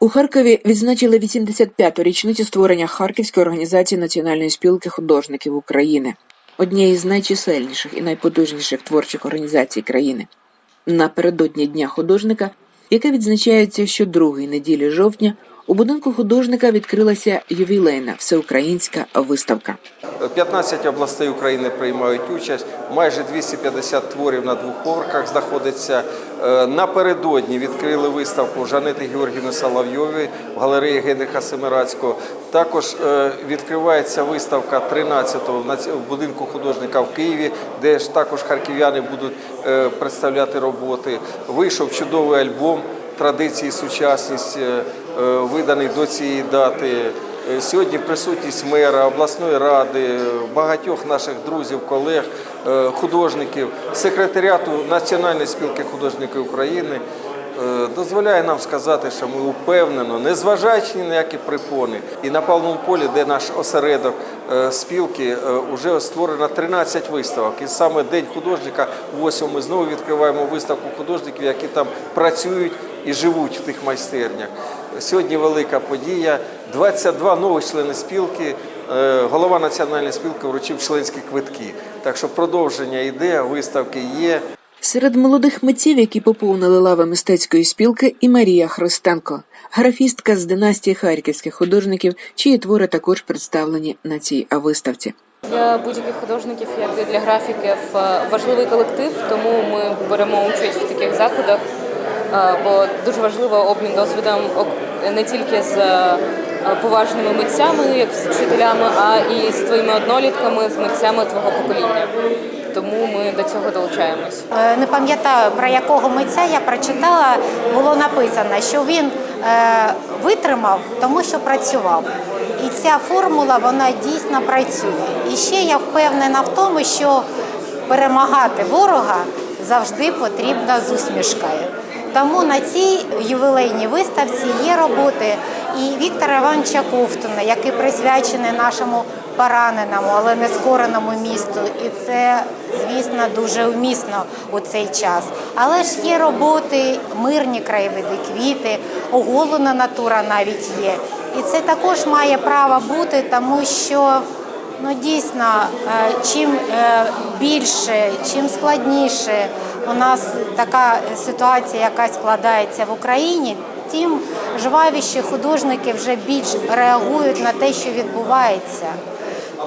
У Харкові відзначили 85-ту річницю створення Харківської організації Національної спілки художників України, однієї з найчисельніших і найпотужніших творчих організацій країни. Напередодні Дня художника, яке відзначається щодругої неділі жовтня, у будинку художника відкрилася ювілейна всеукраїнська виставка. 15 областей України приймають участь, майже 250 творів на двох поверхах знаходиться. Е, Напередодні відкрили виставку Жанити Георгіївни Соловйової в галереї Генриха Семирацького. Також е, відкривається виставка 13-го в будинку художника в Києві, де ж також харків'яни будуть е, представляти роботи. Вийшов чудовий альбом Традиції, сучасність, виданий до цієї дати. Е, Сьогодні присутність мера, обласної ради, багатьох наших друзів, колег, е, художників, секретаріату Національної спілки художників України е, дозволяє нам сказати, що ми упевнено, незважаючи ні на які припони, і на палному полі, де наш осередок спілки, вже створено 13 виставок. І саме День художника, 8 ми знову відкриваємо виставку художників, які там працюють і живуть в тих майстернях. Сьогодні велика подія. 22 нових члени спілки. Е, Голова національної спілки вручив членські квитки. Так що продовження йде, виставки є. Серед молодих митців, які поповнили лави мистецької спілки, і Марія Христенко, графістка з династії харківських художників, чиї твори також представлені на цій виставці. Для будь-яких художників, як і для графіків, е, важливий колектив, тому ми беремо участь в таких заходах, е, бо дуже важливо обмін досвідом ок- не тільки з поважними митцями, як з вчителями, а і з твоїми однолітками, з митцями твого покоління. Тому ми до цього долучаємось. Е, Не пам'ятаю про якого митця я прочитала, було написано, що він е, витримав, тому що працював. І ця формула вона дійсно працює. І ще я впевнена в тому, що перемагати ворога завжди потрібно з усмішкою. Тому на цій ювілейній виставці є роботи і Віктора Івановича Ковтуна, який присвячений нашому пораненому, але не скореному місту. І це, звісно, дуже вмісно у цей час. Але ж є роботи, мирні краєвиди, квіти, оголена натура навіть є. І це також має право бути, тому що Ну дійсно, е, чим е, більше, чим складніше у нас така ситуація, яка складається в Україні, тим жвавіші художники вже більш реагують на те, що відбувається.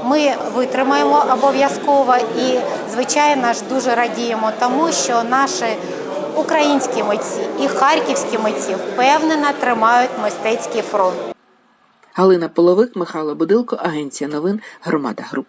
Ми витримаємо обов'язково і, звичайно ж, дуже радіємо тому, що наші українські митці і харківські митці впевнено тримають мистецький фронт. Галина Половик, Михайло Будилко, Агенція новин, Громада Груп.